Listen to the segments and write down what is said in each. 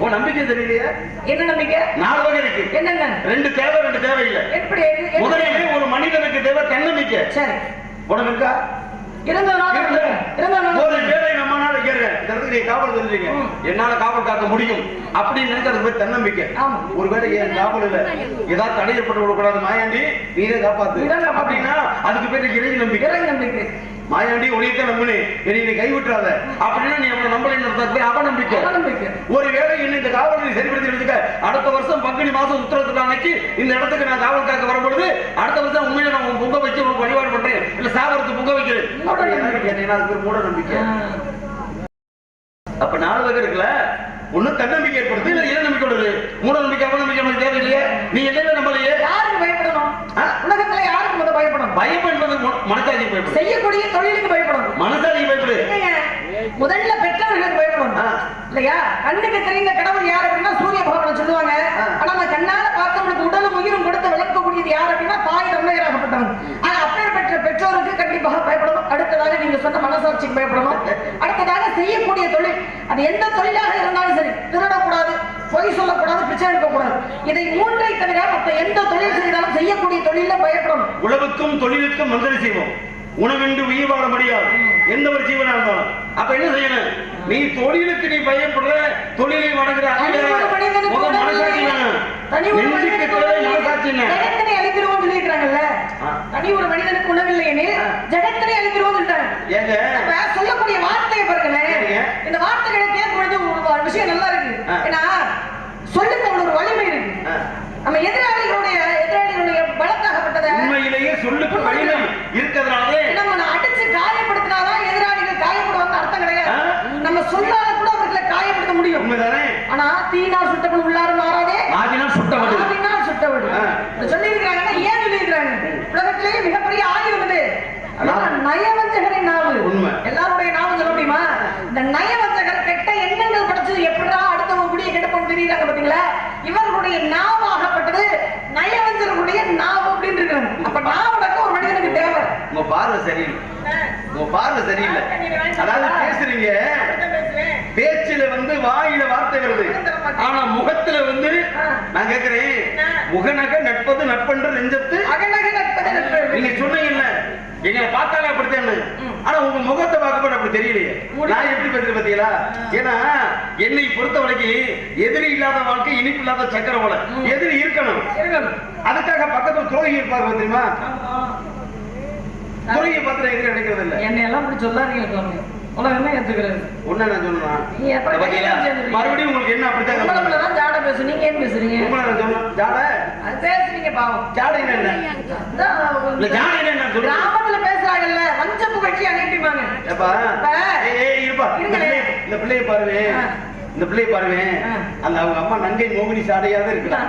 உன் நம்பிக்கை தெரியலையே? என்ன நம்பிக்கை? நாலு வகை இருக்கு. என்னென்ன? ரெண்டு தேவை ரெண்டு தேவை இல்ல எப்படி முதலிலே ஒரு மனிதனுக்கு தேவை தன்னம்பிக்கை. சரி. உனக்கு இருக்கா. என்னால காவல் காக்க முடியும். அப்படின்னு நினைக்கிறது போய் தன்னம்பிக்கை. ஒருவேளை ஏன் காவல் இல்ல? ஏதாவது தடையப்பட்டு விடக்கூடாது. மாயாண்டி நீரே காப்பாத்து. அப்படின்னா அதுக்கு பேரு இறை நம்பிக்கை நம்பிக்கை மாயாண்டி உனையத்தான் நம்புனே என்னை கைவிட்டுறாத. அப்படின்னா நீ அவனை நம்பலைன்னு அவநம்பிக்கை. அவநம்பிக்கை. ஒருவேளை என்ன இந்த காவல் சரிப்படுத்தி எடுத்துக்க அடுத்த வருஷம் பங்குனி மாசம் உத்தரத்துக்கு அன்னைக்கு இந்த இடத்துக்கு நான் காவல் காக்க வரும்பொழுது அடுத்த வருஷம் உண்மையில நான் பொங்க வச்சு உனக்கு வழிபாடு பண்றேன். இல்ல சாபரத்து பொங்க வைக்கிறேன். அதுக்கு ஒரு மூட நம்பிக்கை. அப்ப நாலு வகை இருக்குல்ல ஒண்ணு தன்னம்பிக்கை ஏற்படுத்து இல்ல இறை நம்பிக்கை மூட நம்பிக்கை அவநம்பிக்கை நமக்கு தேவையில்லையே. நீ என்னமே நம்பலையே. யாருக்கு பயப்படணும்? உலகத்துல யாருக்கு முத பயப்படணும்? பயம் என்பது மன- மனசாட்சிக்கு பயப்படு. செய்யக்கூடிய தொழிலுக்கு பயப்படணும். மனசாட்சிக்கு பயப்படு? முதல்ல பெற்றவர்களுக்கு பயப்படணும். இல்லையா? கண்ணுக்கு தெரிந்த கடவுள் யார் அப்படின்னா சூரிய பகவானை சொல்லுவாங்க. ஆனா அந்த கண்ணால பார்த்தவனுக்கு உடலும் உயிரும் கொடுத்து விளக்கக்கூடியது யார் அப்படின்னா தாய் தந்தையராகப்பட்டவன். ஆனா அப்பேர் பெற்ற பெற்றோருக்கு கண்டிப்பாக பயப்படணும். அடுத்ததாக நீங்க சொன்ன மனசாட்சிக்கு பயப்படணும். அடுத்ததாக செய்யக்கூடிய தொழில். அது எந்த தொழிலாக பொய் சொல்லக்கூடாது பிச்சை எடுக்கக்கூடாது. இதை மூன்றை தவிர மற்ற எந்த தொழில் செய்தாலும் செய்யக்கூடிய தொழில பயப்படணும் உழவுக்கும் தொழிலுக்கும் மந்திர செய்வோம். உணவின்றி உயிர் வாழ முடியாது. எந்த ஒரு ஜீவனா இருந்தாலும். அப்ப என்ன செய்யணும்? நீ தொழிலுக்கு நீ பயப்படுற தொழிலை வணங்குற? ஜெகத்தினை அழிக்கிறோம் சொல்லியிருக்கிறாங்கல்ல. ஆ. தனி ஒரு மனிதனுக்கு உணவில்லை எனில். ஜெகத்தினை அழிக்கிறோம் சொல்லிட்டாங்க. சொல்லக்கூடிய வார்த்தையை பாருங்களேன் சரிங்க. இந்த வார்த்தைகளை கேட்கும் பொழுது ஒரு விஷயம் நல்லா இருக்கு ஆ. ஏன்னா சொல்லுக்கு அவ்வளவு ஒரு வலிமை இருக்கு ஆ. நம்ம எதிராளிகளுடைய எதிராளிகளுடைய பலத்தாகப்பட்டதை உண்மையிலேயே சொல்லுக்கு வலிமை இருக்கிறதுனாலே நம்ம அடிச்சு காயப்படுத்தினாதான் எதிராளிகள் காயப்படுவாங்க அர்த்தம் கிடையாது ஆ. நம்ம சொல்லாத கூட அவர்களை காயப்படுத்த முடியும் உண்மைதானே ஆனா தீனால் சுட்டவன் உள்ளாரு மாறாதே. ஆகினால் சுட்டவடு ஆவினால் சுட்டவடு ஆ. சொல்லி இருக்காங்கன்னா ஏன் சொல்லி இருக்காங்க உலகத்திலேயே மிகப்பெரிய ஆயுதம் இது அதான். நயவஞ்சகரின் நாவு. உண்மை. எல்லாருடைய நாவு சொல்ல முடியுமா? இந்த நயவஞ்சகர் கெட்ட எண்ணங்கள் படைச்சது எப்படிடா அடுத்தவங்க குடிய கெடுப்போம் தெரியுறாங்க பாத்தீங்களா? இவர்களுடைய நாவாகப்பட்டது நயவஞ்சகருடைய நாவு அப்படின்னு இருக்காங்க அப்ப நாவடக்க ஒரு மனிதனுக்கு தேவை. உங்க பார்வை சரியில்லை. உங்க பார்வை சரியில்லை. அதாவது பேசுறீங்க. பேச்சுல வந்து வாயில வார்த்தை வருது ஆனா முகத்துல வந்து நான் கேக்குறேன். முகநக நட்பது நட்பென்று நெஞ்சத்து. அகநக நட்பது நட்பு நீங்க சொன்னீங்கல்ல எங்களை பார்த்தாலே அப்படித்தான். ஆனா உங்க முகத்தை பார்க்கும்போது அப்படி தெரியலையே. நான் எப்படி பேசுறேன் பாத்தீங்களா? ஏன்னா என்னை பொறுத்த வரைக்கும் எதிரி இல்லாத வாழ்க்கை இனிப்பு இல்லாத சக்கரை போல எதிரி இருக்கணும். அதுக்காக பக்கத்துல துரோகி இருப்பாங்க தெரியுமா துரோகியை பார்த்து எதிரி கிடைக்கிறது இல்ல என்னை எல்லாம் இப்படி சொல்லாதீங்க உலகமே ஏத்துக்கிறது ஒண்ணு நான் சொன்னா நீ எப்படி பாத்தீங்களா பேசுறீங்க? மறுபடியும் உங்களுக்கு என்ன அப்படித்தான் உங்களை தான் ஜாட பேசு நீங்க ஏன் பேசுறீங்க? உங்களை நான் சொன்னேன் ஜாட? அது பேசுறீங்க பாவம். ஜாடை என்ன? இல்ல ஜாடை என்ன சொல்லுங்க கிராமத்துல பேசுறாங்கல்ல வஞ்ச புகழ்ச்சி அனுப்பிப்பாங்க ஏப்பா? அப்ப- ஏய், இருப்பா. இந்த. பிள்ளைய- பாருவே. இந்த பிள்ளைய பாருவே. அந்த அவங்க அம்மா நங்கை மோகினி சாடையாவே இருக்கலாம்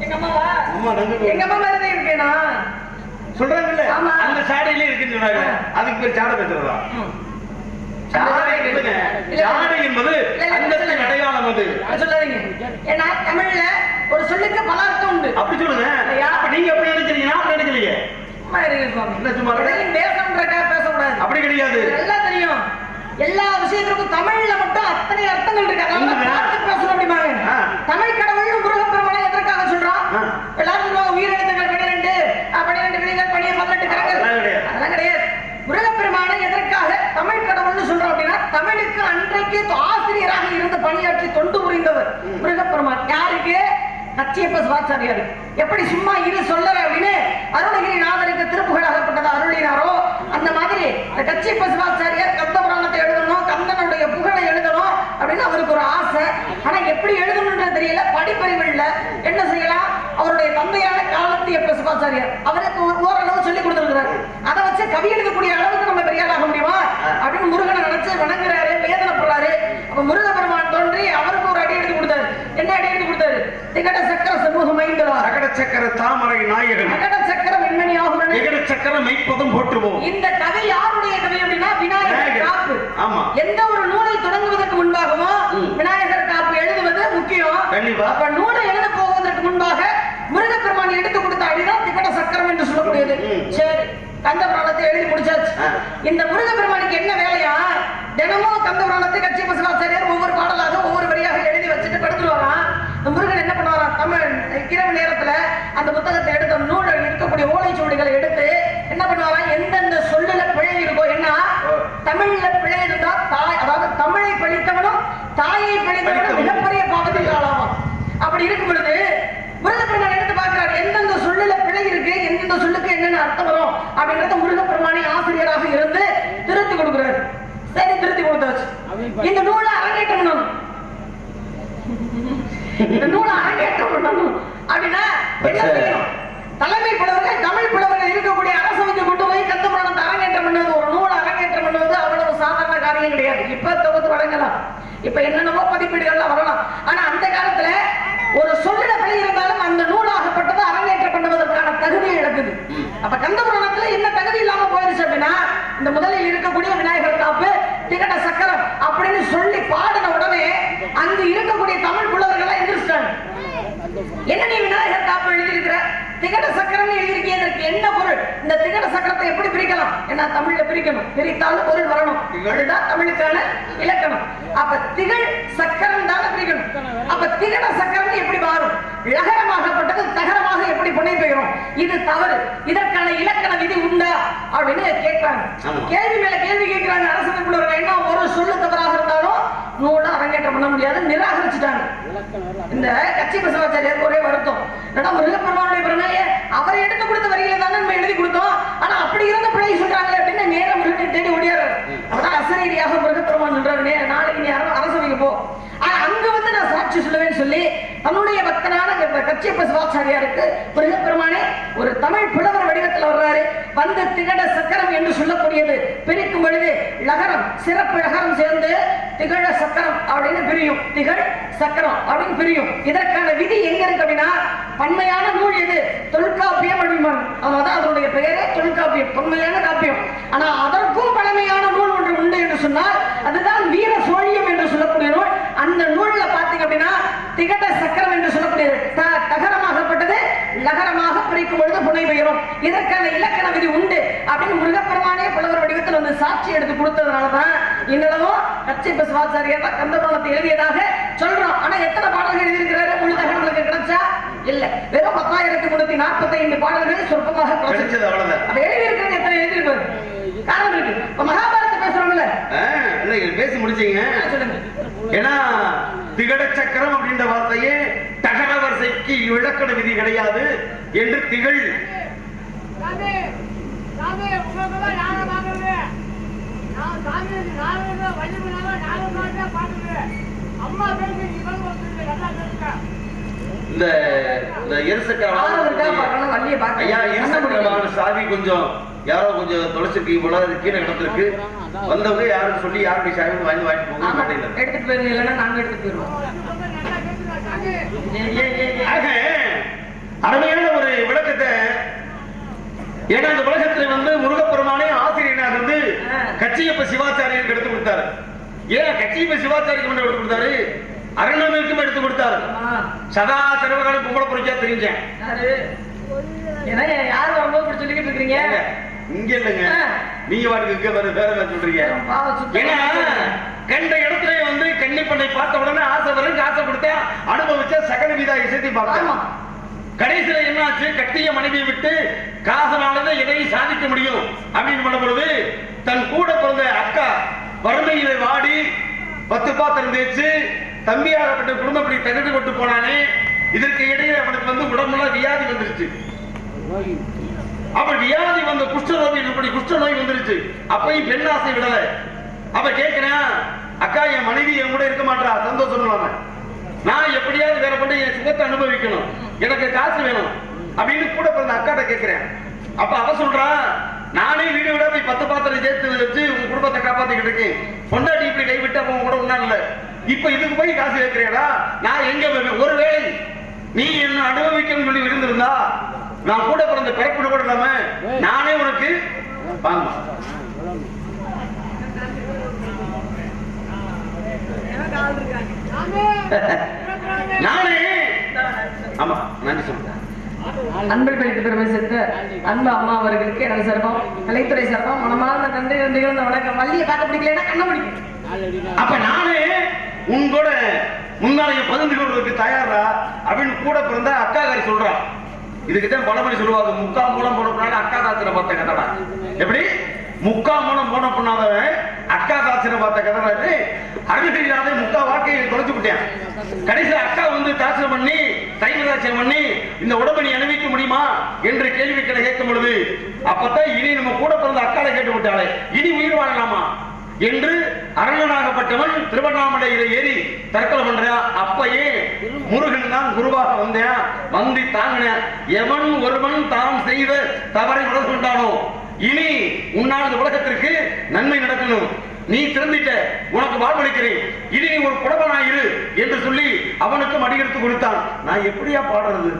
எங்க அம்மாவா? அம்மா நங்கை எங்க அம்மா மாதிரி இருக்கேனா? சொல்றாங்கல்ல. அந்த சாடையிலே இருக்குன்னு சொன்னாங்க. அதுக்கு பேர் சாடை பேசுறதா? ம். சாடை என்பது அந்தத்தின். அடையாளம் அது. சொல்லாதீங்க. ஏன்னா தமிழ்ல ஒரு சொல்லுக்கு பல அர்த்தம் உண்டு. அப்படி சொல்லுங்க. நீங்க எப்படி நினைக்கிறீங்க நான் அப்படி நினைக்கலையே சும்மா இருங்க சுவாமி. என்ன சும்மா பேசணுன்றக்காக பேசக்கூடாது. அப்படி கிடையாது. நல்லா தெரியும். எல்லா விஷயத்திற்கும் தமிழ்ல மட்டும் அத்தனை அர்த்தங்கள் இருக்கு அதனால உண்மையா? பார்த்து பேசணும் அப்படிம்பாங்க ஆ. தமிழ் கடவுள் முருகப்பெருமானை எதற்காக சொல்றான் ஆ. எல்லாரும் சொல்லுவாங்க உயிரெழுத்துக்கள் பன்னிரெண்டு அஹ், பன்னிரெண்டு விழிகள் பனிய பதினெட்டு கரங்கள் அதெல்லாம் கிடையாது. அதெல்லாம் கிடையாது முருகப்பெருமானை எதற்காக தமிழ் கடவுள்னு சொல்றோம் அப்படின்னா தமிழுக்கு அன்றைக்கு ஆசிரியராக இருந்து பணியாற்றி தொண்டு புரிந்தவர் முருகப்பெருமான். யாருக்கு? நச்சியப்ப சிவாச்சாரியார் எப்படி சும்மா இரு சொல்லல அப்படின்னு அருணகிரி நாதருக்கு திருப்புகழாகப்பட்டது அருளினாரோ அந்த மாதிரி இந்த கச்சியப்ப சிவாச்சாரியார் கந்த புராணத்தை எழுதணும் கந்தனுடைய புகழை எழுதணும் அப்படின்னு அவருக்கு ஒரு ஆசை. ஆனா எப்படி எழுதணும்ன்றது தெரியல படிப்பறிவு இல்ல என்ன செய்யலாம்? அவருடைய தந்தையான காலத்தியப்ப சிவாச்சாரியார் அவருக்கு ஓரளவு சொல்லி கொடுத்திருக்கிறார். அதை வச்சு கவி எழுதக்கூடிய அளவுக்கு நம்ம பெரிய ஆளாக முடியுமா அப்படின்னு முருகனை நினைச்சு வணங்குறாரு வேதனைப்படுறாரு அப்ப முருகப்பெருமான் தோன்றி அவருக்கு ஒரு அடி எடுத்து கொடுத்தாரு என்ன அடி எடுத்து கொடுத்தாரு திகட சக்கர சமூகம் ஐந்தலா சகட சக்கர தாமரை நாயகன் திகட சக்கர விண்மணி ஆகும் நிகட சக்கர மெய்ப்பதும் போற்றுவோம் இந்த கதை யாருடைய கதை அப்படின்னா விநாயகர். காப்பு ஆமா. எந்த ஒரு நூலை தொடங்குவதற்கு முன்பாகவும் ம். விநாயகர் காப்பு எழுதுவது முக்கியம் கண்டிப்பா. அப்ப நூலை எழுத போவதற்கு முன்பாக முருகப்பெருமான் எடுத்து கொடுத்த அடிதான் திகட சக்கரம் என்று சொல்லக்கூடியது. சரி கந்த புராணத்தை எழுதி முடிச்சாச்சு. இந்த முருகப்பெருமானுக்கு என்ன வேலையா தினமும் கந்த புராணத்தை கட்சி பசுவாச்சாரியார் ஒவ்வொரு பாடலாக ஒவ்வொரு நம்ம இரவு நேரத்துல அந்த புத்தகத்தை எடுத்த நூல் இருக்கக்கூடிய ஓலைச்சுவடிகளை எடுத்து என்ன பண்ணுவாங்க எந்தெந்த சொல்லுல பிழை இருக்கோ என்ன? தமிழ்ல பிழை இருந்தா தாய் அதாவது தமிழை பழித்தவனும் தாயை பழித்தவனும் மிகப்பெரிய பாவத்தில் ஆளாவான். அப்படி இருக்கும் பொழுது முருகப்பெருமான் எடுத்து பார்க்கிறார் எந்தெந்த சொல்லுல பிழை இருக்கு எந்தெந்த சொல்லுக்கு என்னென்ன அர்த்தம் வரும் அப்படின்றத முருகப்பெருமானை ஆசிரியராக இருந்து திருத்தி கொடுக்கிறார். சரி திருத்தி கொடுத்தாச்சு. இந்த நூலை இந்த நூலை அரங்கேற்றம் பண்ணணும் அப்படின்னா என்ன செய்யணும் தலைமை புலவர்கள் தமிழ் புலவர்கள் இருக்கக்கூடிய அரசவைக்கு கொண்டு போய் கந்த புராணத்தை அரங்கேற்றம் பண்ணுவது ஒரு நூல் அரங்கேற்றம் பண்ணுவது அவ்வளவு சாதாரண காரியம் கிடையாது. இப்ப தொகுத்து வழங்கலாம். இப்ப என்னென்னவோ பதிப்பீடுகள்லாம் வரலாம். ஆனா அந்த காலத்துல ஒரு சொல்லிட இருந்தாலும் அந்த நூலாகப்பட்டது அரங்கேற்றம் பண்ணுவதற்கான தகுதியை இழக்குது அப்ப கந்த புராணத்துல என்ன தகுதி இல்லாம போயிருச்சு அப்படின்னா இந்த முதலில் இருக்கக்கூடிய விநாயகர் காப்பு திகட சக்கரம் அப்படின்னு சொல்லி பாடின உடனே அங்கு இருக்கக்கூடிய தமிழ் என்ன நீ விநாயகர் காப்பு எழுதியிருக்கிற? திகட சக்கரம் எழுதியிருக்கீங்க இதற்கு என்ன பொருள்? இந்த திகட சக்கரத்தை எப்படி பிரிக்கலாம்? என்ன தமிழ்ல பிரிக்கணும். பிரித்தாலும் பொருள் வரணும். இதுதான் தமிழுக்கான இலக்கணம். அப்ப திகழ் சக்கரம் தானே பிரிக்கணும். அப்ப திகட சக்கரம் எப்படி மாறும்? லகரமாகப்பட்டது தகரமாக எப்படி புனை பெயரும் இது தவறு. இதற்கான இலக்கண விதி உண்டா? அப்படின்னு கேட்கிறாங்க. கேள்வி மேல கேள்வி கேட்கிறாங்க அரசமைப்புள்ளவர்கள் என்ன ஒரு சொல்லு தவறாக இருந்தாலும் நூலை அரங்கேற்றம் பண்ண முடியாது நிராகரிச்சுட்டாங்க. இந்த கட்சி பசவாச்சாரியாருக்கு ஒரே வருத்தம். ஏன்னா முருகப்பெருமானுடைய பிறனைய அவரை எடுத்து கொடுத்த வரியில தானே நம்ம எழுதி கொடுத்தோம். ஆனா அப்படி இருந்த பிழை சொல்றாங்களே அப்படின்னு நேரம் முருகனை தேடி ஓடியாரு அப்பதான் அசரீரியாக முருகப்பெருமான் சொல்றாரு "நே, நாளைக்கு நீ அர- அரசவைக்கு போ. அங்க வந்து நான் சாட்சி சொல்லுவேன்னு சொல்லி தன்னுடைய பக்தனான கச்சியப்ப சிவாச்சாரியாருக்கு முருகப்பெருமானே ஒரு தமிழ் புலவர் வடிவத்தில் வர்றாரு. வந்து திகட சக்கரம் என்று சொல்லக்கூடியது. பிரிக்கும் பொழுது லகரம் சிறப்பு லகரம் சேர்ந்து திகழ சக்கரம் அப்படின்னு பிரியும். திகழ் சக்கரம் அப்படின்னு பிரியும். இதற்கான விதி எங்க இருக்கு அப்படின்னா பன்மையான நூல் எது? தொல்காப்பியம் அப்படிம்பாங்க அதான் அதனுடைய பெயரே தொல்காப்பியம். பன்மையான காப்பியம். ஆனா அதற்கும் பழமையான நூல் ஒன்று உண்டு என்று சொன்னால் அதுதான் வீர சோழியம் என்று சொல்லக்கூடிய நூல். அந்த நூல்ல பாத்தீங்க அப்படின்னா திகட சக்கரம் என்று சொல்லக்கூடியது. தகரமாகப்பட்டது லகரமாக பிரிக்கும் பொழுது புனை பெயரும். இதற்கான இலக்கண விதி உண்டு அப்படின்னு முருகப்பெருமானே புலவர் வடிவத்தில் வந்து சாட்சி எடுத்து கொடுத்ததுனாலதான் இன்னளவும் கட்சி பசுவாச்சாரியர் தான் கந்தபுராணத்தை எழுதியதாக சொல்றோம். ஆனா எத்தனை பாடல்கள் எழுதியிருக்கிறாரு? முழு தகவலுக்கு கிடைச்சா? இல்ல. வெறும் பத்தாயிரத்தி முன்னூத்தி நாற்பத்தி ஐந்து பாடல்கள் சொற்பமாக அப்ப எழுதியிருக்கிறது எத்தனை எழுதியிருப்பாரு? காரணம் இருக்கு. இப்ப மகாபாரதத்தை பேசுறோம்ல. பேசி முடிச்சீங்க? சொல்லுங்க. ஏன்னா திகட சக்கரம் அப்படின்ற வார்த்தையே தகர வரிசைக்கு இலக்கண விதி கிடையாது என்று திகழ். இந்த இந்த இருசக்கர சாவி கொஞ்சம் யாரோ கொஞ்சம் தொலைச்சிருக்கீங்க போல அது கீழே இடத்துக்கு வந்தவங்க யாரும் சொல்லி யாருடைய சாவி வாங்கி வாங்கிட்டு போக ஆமா, மாட்டேங்குது எடுத்துட்டு போயிருங்க இல்லைன்னா நாங்க எடுத்துட்டு போயிருவோம் ரொம்ப சாமி. அருமையான ஒரு விளக்கத்தை ஏன்னா இந்த உலகத்துல வந்து முருகப்பெருமானே ஆசிரியனாக வந்து ஆ. கச்சியப்ப சிவாச்சாரியருக்கு எடுத்து கொடுத்தாரு ஏன் கச்சியப்ப சிவாச்சாரிக்கு மட்டும் எடுத்து கொடுத்தாரு அருணனுக்கும் எடுத்து கொடுத்தாரு. சதா செலவுகளும் கும்பல பொறிக்கா தெரிஞ்சேன் யாரு? ஏன்னா, யாரு வரும்போது இப்படி சொல்லிக்கிட்டு இருக்கீங்க? இங்க இல்லைங்க. நீங்க வாட்டுக்கு வேற வேற சொல்றீங்க ஏன்னா. கண்ட இடத்துல வந்து கன்னிப்பண்ணை பார்த்த உடனே ஆசை வரும் காசை கொடுத்தேன் அனுபவிச்ச சகல விதா இசைத்தி ஆமா. கடைசியில என்னாச்சு கட்டிய மனைவியை விட்டு காசனாலதான் எதையும் சாதிக்க முடியும் அப்படின்னு பண்ண பொழுது தன் கூட பிறந்த அக்கா வறுமையில வாடி பத்து பாத்திரம் தேய்ச்சு தம்பியாகப்பட்ட குடும்பம் இப்படி தகுதி கொண்டு போனானே இதற்கு இடையே அவனுக்கு வந்து உடம்புல வியாதி வந்துருச்சு அப்ப வியாதி வந்த குஷ்டரோகி இப்படி குஷ்ட நோய் வந்துருச்சு. அப்பயும் பெண் ஆசை விடல. அப்ப கேட்கிறேன் அக்கா என் மனைவி என் கூட இருக்க மாட்டா சந்தோஷம் இல்லாம நான் எப்படியாவது வேற பண்ணி என் சுகத்தை அனுபவிக்கணும். எனக்கு காசு வேணும். அப்படின்னு கூட பிறந்த அக்காட்ட கேட்கிறேன் அப்ப அவ சொல்றா நானே வீடு விட போய் பத்து பாத்திரம் சேர்த்து வச்சு உங்க குடும்பத்தை காப்பாத்திக்கிட்டு இருக்கேன். பொண்டாட்டி இப்படி கைவிட்டு அவன் கூட ஒன்னா இல்ல. இப்ப இதுக்கு போய் காசு கேட்கிறேடா நான் எங்க போவேன்? ஒருவேளை நீ என்ன அனுபவிக்கணும்னு சொல்லி இருந்திருந்தா நான் கூட பிறந்த பிறப்பு கூட இல்லாம நானே உனக்கு வாங்க. நானே. ஆமா நன்றி சொல்றேன். அன்பில் படித்த பெருமை சேர்த்த அன்பு அம்மா அவர்களுக்கு எனது சார்பம் கலைத்துறை சார்பம் மனமார்ந்த நன்றி நன்றிகள் வணக்கம். வள்ளியை பார்க்க பிடிக்கலன்னா கண்ண பிடிக்கும் அப்ப நானே உன் கூட முன்னாலேயே பகிர்ந்து கொள்வதற்கு தயாரா அப்படின்னு கூட பிறந்த அக்காகாரி சொல்றான் இதுக்கு தான் பழமொழி சொல்லுவாங்க. முக்கால் மூலம் போடக்கூடாது அக்கா தாத்திர பார்த்த கதடா. எப்படி? முக்கா மூலம் போன பண்ணாதவன் அக்கா தாத்திர பார்த்த கதறாரு இல்லாத முக்கா வாழ்க்கையை தொலைச்சு விட்டேன். கடைசியில் அக்கா வந்து காய்ச்சல் பண்ணி சைவதாட்சியம் பண்ணி இந்த உடம்பை நீ அனுபவிக்க முடியுமா என்று கேள்விகளை கேட்கும் பொழுது அப்பதான் இனி நம்ம கூட பிறந்த அக்காவை கேட்டு விட்டாளே இனி உயிர் வாழலாமா? என்று அரங்கனாகப்பட்டவன் திருவண்ணாமலையில ஏறி தற்கொலை பண்றான் அப்பயே முருகன் தான் குருவாக வந்தேன். வந்து தாங்கினேன் எவன் ஒருவன் தான் செய்த தவறை உணர்ந்து கொண்டானோ? இனி உன்னால் உலகத்திற்கு நன்மை நடக்கணும். நீ திருந்திட்ட உனக்கு வாழ்வளிக்கிறேன். இனி நீ ஒரு குடவனாயிரு என்று சொல்லி அவனுக்கும் மடியெடுத்து கொடுத்தான். நான் எப்படியா பாடுறது?